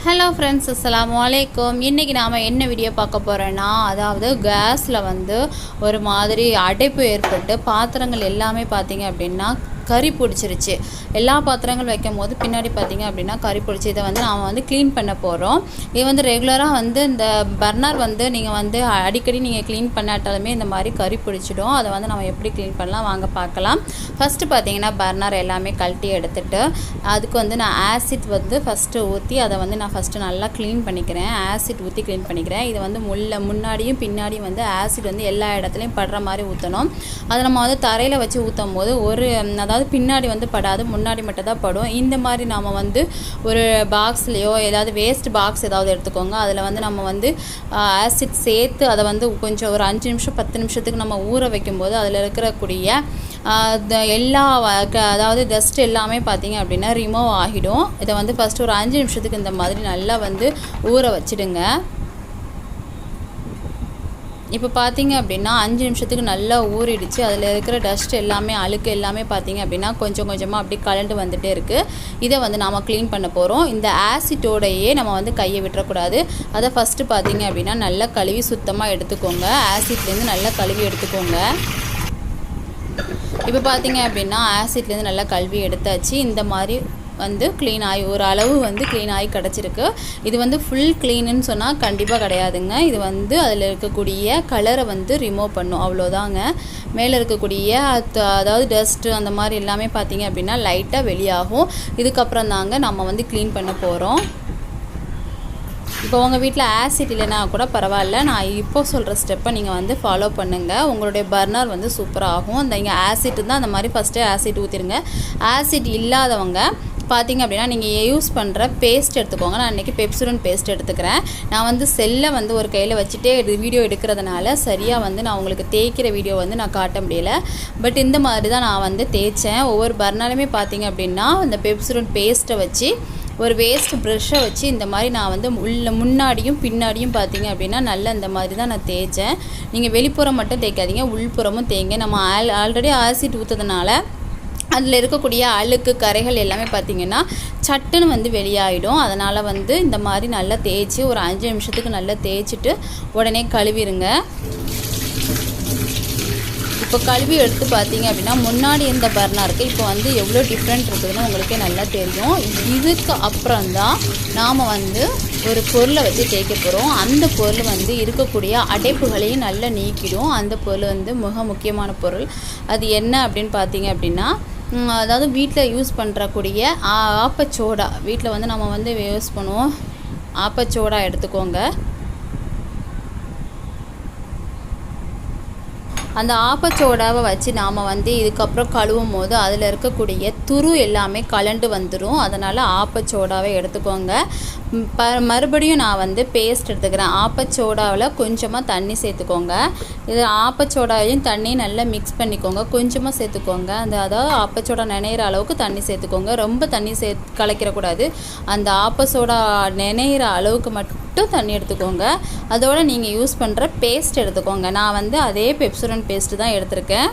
Hello friends அஸ்லாம் வலைக்கம் இன்றைக்கி நாம் என்ன வீடியோ பார்க்க போகிறோன்னா அதாவது கேஸில் வந்து ஒரு மாதிரி அடைப்பு ஏற்பட்டு பாத்திரங்கள் எல்லாமே பார்த்தீங்க அப்படின்னா கறி பிடிச்சிருச்சு. எல்லா பாத்திரங்கள் வைக்கும் போது பின்னாடி பார்த்தீங்க அப்படின்னா கறி பிடிச்சி இதை வந்து நாம் வந்து க்ளீன் பண்ண போகிறோம் இது வந்து ரெகுலராக வந்து இந்த பர்னர் வந்து நீங்கள் வந்து அடிக்கடி நீங்கள் க்ளீன் பண்ணாட்டாலுமே இந்த மாதிரி கறி பிடிச்சிடும். அதை வந்து நம்ம எப்படி க்ளீன் பண்ணலாம்? வாங்க பார்க்கலாம். ஃபஸ்ட்டு பார்த்தீங்கன்னா பர்னர் எல்லாமே கழட்டி எடுத்துட்டு அதுக்கு வந்து நான் ஆசிட் வந்து ஃபஸ்ட்டு ஊற்றி அதை வந்து நான் ஃபஸ்ட்டு நல்லா க்ளீன் பண்ணிக்கிறேன். ஆசிட் ஊற்றி க்ளீன் பண்ணிக்கிறேன். இது வந்து முள்ள முன்னாடியும் பின்னாடியும் வந்து ஆசிட் வந்து எல்லா இடத்துலையும் படுற மாதிரி ஊற்றணும் அதை நம்ம வந்து தரையில் வச்சு ஊற்றும் போது ஒரு அதாவது பின்னாடி வந்து படாது முன்னாடி மட்டும் தான் படும். இந்த மாதிரி நாம் வந்து ஒரு பாக்ஸ்லேயோ ஏதாவது வேஸ்ட் பாக்ஸ் ஏதாவது எடுத்துக்கோங்க. அதில் வந்து நம்ம வந்து ஆசிட் சேர்த்து அதை வந்து கொஞ்சம் ஒரு அஞ்சு நிமிஷம் பத்து நிமிஷத்துக்கு நம்ம ஊற வைக்கும்போது அதில் இருக்கக்கூடிய எல்லா க- அதாவது டஸ்ட் எல்லாமே பார்த்தீங்க அப்படின்னா ரிமூவ் ஆகிடும். இதை வந்து ஃபஸ்ட்டு ஒரு அஞ்சு நிமிஷத்துக்கு இந்த மாதிரி நல்லா வந்து ஊற வச்சிடுங்க. இப்போ பார்த்தீங்க அப்படின்னா அஞ்சு நிமிஷத்துக்கு நல்லா ஊறிடுச்சு. அதில் இருக்கிற டஸ்ட் எல்லாமே அழுக்கு எல்லாமே பார்த்தீங்க அப்படின்னா கொஞ்சம் கொஞ்சமாக அப்படி கலண்டு வந்துகிட்டே இருக்குது இதை வந்து நாம் க்ளீன் பண்ண போகிறோம் இந்த ஆசிட்டோடையே நம்ம வந்து கையை விட்டுறக்கூடாது. அதை ஃபஸ்ட்டு பார்த்தீங்க அப்படின்னா நல்லா கழுவி சுத்தமாக எடுத்துக்கோங்க. ஆசிட்லேருந்து நல்லா கழுவி எடுத்துக்கோங்க. இப்போ பார்த்தீங்க அப்படின்னா ஆசிட்லேருந்து நல்லா கழுவி எடுத்தாச்சு. இந்த மாதிரி வந்து க்ளீன் ஆகி ஒரு அளவு வந்து க்ளீன் ஆகி கிடச்சிருக்கு. இது வந்து ஃபுல் க்ளீனுன்னு சொன்னால் கண்டிப்பாக கிடையாதுங்க. இது வந்து அதில் இருக்கக்கூடிய கலரை வந்து ரிமூவ் பண்ணும். அவ்வளோதாங்க. மேலே இருக்கக்கூடிய அதாவது டஸ்ட்டு அந்த மாதிரி எல்லாமே பார்த்தீங்க அப்படின்னா லைட்டாக வெளியாகும். இதுக்கப்புறம் தாங்க நம்ம வந்து க்ளீன் பண்ண போகிறோம் இப்போ உங்கள் வீட்டில் ஆசிட் இல்லைனா கூட பரவாயில்ல. நான் இப்போ சொல்கிற ஸ்டெப்பை நீங்கள் வந்து ஃபாலோ பண்ணுங்கள் உங்களுடைய பர்னர் வந்து சூப்பராக ஆகும். அந்த இங்கே ஆசிட் தான் அந்த மாதிரி ஃபஸ்ட்டு ஆசிட் ஊற்றிடுங்க ஆசிட் இல்லாதவங்க பார்த்தீங்க அப்படின்னா நீங்கள் யூஸ் பண்ணுற பேஸ்ட் எடுத்துக்கோங்க. நான் இன்றைக்கி பெப்சுரன் பேஸ்ட் எடுத்துக்கிறேன். நான் வந்து செல்லை வந்து ஒரு கையில் வச்சுட்டே வீடியோ எடுக்கிறதுனால சரியாக வந்து நான் உங்களுக்கு தேய்க்கிற வீடியோ வந்து நான் காட்ட முடியல. பட் இந்த மாதிரி தான் நான் வந்து தேய்ச்சேன். ஒவ்வொரு பர்னாலுமே பார்த்தீங்க அப்படின்னா அந்த பெப்சுரன் பேஸ்ட்டை வச்சு ஒரு வேஸ்ட் ப்ரெஷ்ஷை வச்சு இந்த மாதிரி நான் வந்து உள்ள முன்னாடியும் பின்னாடியும் பார்த்தீங்க அப்படின்னா நல்லா இந்த மாதிரி தான் நான் தேய்ச்சேன். நீங்கள் வெளிப்புறம் மட்டும் தேய்க்காதீங்க உள்புறமும் தேய்ங்க. நம்ம ஆல் ஆல்ரெடி ஆசிட் ஊற்றுறதுனால அதில் இருக்கக்கூடிய அழுக்கு கரைகள் எல்லாமே பார்த்திங்கன்னா சட்டுன்னு வந்து வெளியாயிடும். அதனால் வந்து இந்த மாதிரி நல்லா தேய்ச்சி ஒரு அஞ்சு நிமிஷத்துக்கு நல்லா தேய்ச்சிட்டு உடனே கழுவிடுங்க இப்போ கழுவி எடுத்து பார்த்தீங்க அப்படின்னா முன்னாடி இருந்த பர்னா இருக்குது இப்போ வந்து எவ்வளோ டிஃப்ரெண்ட் இருக்குதுன்னு உங்களுக்கே நல்லா தெரியும். இதுக்கு அப்புறம் தான் நாம் வந்து ஒரு பொருளை வச்சு தேய்க்க போகிறோம் அந்த பொருள் வந்து இருக்கக்கூடிய அடைப்புகளையும் நல்லா நீக்கிடும். அந்த பொருள் வந்து மிக முக்கியமான பொருள். அது என்ன அப்படின்னு பார்த்தீங்க அப்படின்னா அதாவது வீட்டில் யூஸ் பண்ணுறக்கூடிய ஆப்பச்சோடா. வீட்டில் வந்து நம்ம வந்து யூஸ் பண்ணுவோம். ஆப்பச்சோடா எடுத்துக்கோங்க. அந்த ஆப்பச்சோடாவை வச்சு நாம் வந்து இதுக்கப்புறம் கழுவும் போது அதில் இருக்கக்கூடிய துரு எல்லாமே கலண்டு வந்துடும் அதனால் ஆப்பச்சோடாவை எடுத்துக்கோங்க. ப மறுபடியும் நான் வந்து பேஸ்ட் எடுத்துக்கிறேன். ஆப்பச்சோடாவில் கொஞ்சமாக தண்ணி சேர்த்துக்கோங்க. இது ஆப்பச்சோடாவையும் தண்ணி நல்லா மிக்ஸ் பண்ணிக்கோங்க. கொஞ்சமாக சேர்த்துக்கோங்க. அந்த அதாவது ஆப்பச்சோடா நினைகிற அளவுக்கு தண்ணி சேர்த்துக்கோங்க. ரொம்ப தண்ணி சே கலைக்கிறக்கூடாது அந்த ஆப்பச்சோடா நினைகிற அளவுக்கு மட்டும் தண்ணி எடுத்துக்கோங்க. அதோட நீங்கள் யூஸ் பண்ணுற பேஸ்ட் எடுத்துக்கோங்க. நான் வந்து அதே பெப்சுரன் பேஸ்ட்டு தான் எடுத்திருக்கேன்.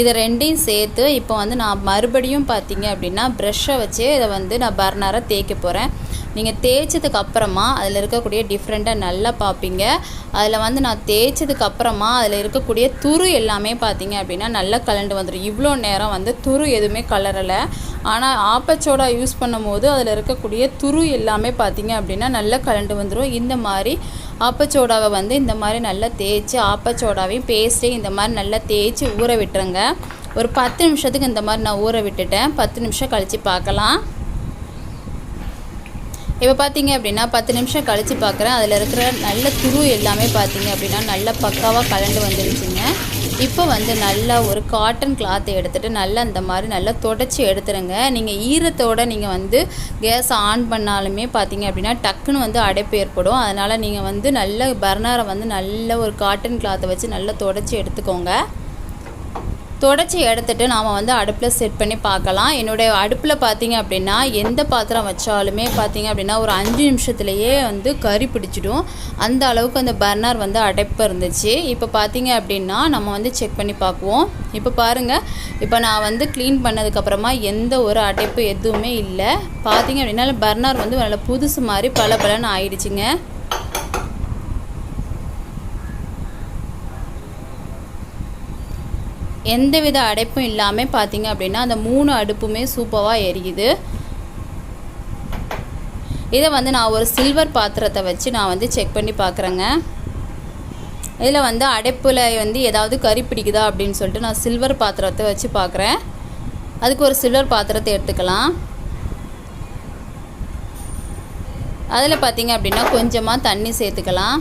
இதை ரெண்டையும் சேர்த்து இப்போ வந்து நான் மறுபடியும் பார்த்தீங்க அப்படின்னா ப்ரெஷ்ஷை வச்சு இதை வந்து நான் பர்னரை தேய்க்க போகிறேன் நீங்கள் தேய்ச்சதுக்கு அப்புறமா அதில் இருக்கக்கூடிய டிஃப்ரெண்ட்டாக நல்லா பார்ப்பீங்க அதில் வந்து நான் தேய்ச்சதுக்கு அப்புறமா அதில் இருக்கக்கூடிய துரு எல்லாமே பார்த்தீங்க அப்படின்னா நல்லா கலண்டு வந்துடும் இவ்வளோ நேரம் வந்து துரு எதுவுமே கலரலை. ஆனால் ஆப்பச்சோடா யூஸ் பண்ணும்போது அதில் இருக்கக்கூடிய துரு எல்லாமே பார்த்தீங்க அப்படின்னா நல்லா கலண்டு வந்துடும் இந்த மாதிரி ஆப்பச்சோடாவை வந்து இந்த மாதிரி நல்லா தேய்ச்சி ஆப்பச்சோடாவையும் பேஸ்ட்டையும் இந்த மாதிரி நல்லா தேய்ச்சி ஊற விட்டுருங்க. ஒரு பத்து நிமிஷத்துக்கு இந்த மாதிரி நான் ஊற விட்டுட்டேன். பத்து நிமிஷம் கழித்து பார்க்கலாம் இப்போ பார்த்தீங்க அப்படின்னா பத்து நிமிஷம் கழித்து பார்க்குறேன். அதில் இருக்கிற நல்ல துரு எல்லாமே பார்த்தீங்க அப்படின்னா நல்லா பக்காவாக கலண்டு வந்துருச்சுங்க. இப்போ வந்து நல்லா ஒரு காட்டன் கிளாத்தை எடுத்துகிட்டு நல்லா இந்த மாதிரி நல்லா தொடச்சி எடுத்துருங்க. நீங்கள் ஈரத்தோடு நீங்கள் வந்து கேஸ் ஆன் பண்ணாலுமே பார்த்தீங்க அப்படின்னா டக்குன்னு வந்து அடைப்பு ஏற்படும். அதனால் நீங்கள் வந்து நல்ல பர்னரை வந்து நல்ல ஒரு காட்டன் கிளாத்தை வச்சு நல்லா தொடச்சி எடுத்துக்கோங்க. தொடச்சி எடுத்துட்டு நாம் வந்து அடுப்பில் செட் பண்ணி பார்க்கலாம். என்னுடைய அடுப்பில் பார்த்தீங்க அப்படின்னா எந்த பாத்திரம் வச்சாலுமே பார்த்தீங்க அப்படின்னா ஒரு அஞ்சு நிமிஷத்துலேயே வந்து கறி பிடிச்சிடும். அந்த அளவுக்கு அந்த பர்னர் வந்து அடைப்பு இருந்துச்சு. இப்போ பார்த்தீங்க அப்படின்னா நம்ம வந்து செக் பண்ணி பார்க்குவோம். இப்போ பாருங்கள் இப்போ நான் வந்து க்ளீன் பண்ணதுக்கப்புறமா எந்த ஒரு அடைப்பு எதுவுமே இல்லை. பார்த்தீங்க அப்படின்னா பர்னர் வந்து நல்ல புதுசு மாதிரி பல பலன்னு ஆயிடுச்சுங்க. எந்தவித அடைப்பும் இல்லாமல் பார்த்தீங்க அப்படின்னா அந்த மூணு அடுப்புமே சூப்பராக எரியுது. இதை வந்து நான் ஒரு சில்வர் பாத்திரத்தை வச்சு நான் வந்து செக் பண்ணி பார்க்குறேங்க இதில் வந்து அடைப்பில் வந்து ஏதாவது கறி பிடிக்குதா அப்படின்னு சொல்லிட்டு நான் சில்வர் பாத்திரத்தை வச்சு பார்க்குறேன் அதுக்கு ஒரு சில்வர் பாத்திரத்தை எடுத்துக்கலாம். அதில் பார்த்தீங்க அப்படின்னா கொஞ்சமாக தண்ணி சேர்த்துக்கலாம்.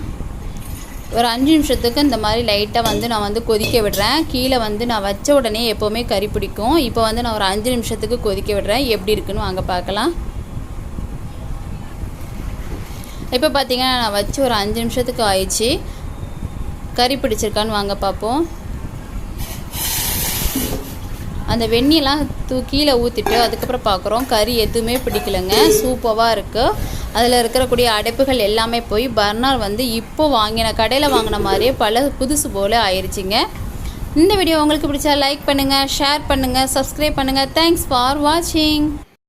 ஒரு அஞ்சு நிமிஷத்துக்கு இந்த மாதிரி லைட்டாக வந்து நான் வந்து கொதிக்க விடுறேன். கீழே வந்து நான் வச்ச உடனே எப்போவுமே கறி பிடிக்கும். இப்போ வந்து நான் ஒரு அஞ்சு நிமிஷத்துக்கு கொதிக்க விடுறேன். எப்படி இருக்குன்னு வாங்க பார்க்கலாம். இப்போ பார்த்தீங்கன்னா நான் வச்சு ஒரு அஞ்சு நிமிஷத்துக்கு ஆயிடுச்சு. கறி பிடிச்சிருக்கான்னு வாங்க பார்ப்போம். அந்த வெந்நியெல்லாம் தூ கீழே ஊற்றிட்டு அதுக்கப்புறம் பார்க்குறோம். கறி எதுவுமே பிடிக்கலங்க. சூப்பராக இருக்குது அதில் இருக்கக்கூடிய அடைப்புகள் எல்லாமே போய் பர்னர் வந்து இப்போ வாங்கின கடையில் வாங்கின மாதிரியே பல புதுசு போல் ஆயிடுச்சிங்க இந்த வீடியோ உங்களுக்கு பிடிச்சா லைக் பண்ணுங்கள் ஷேர் பண்ணுங்கள் சப்ஸ்கிரைப் பண்ணுங்கள் தேங்க்ஸ் ஃபார் வாட்சிங்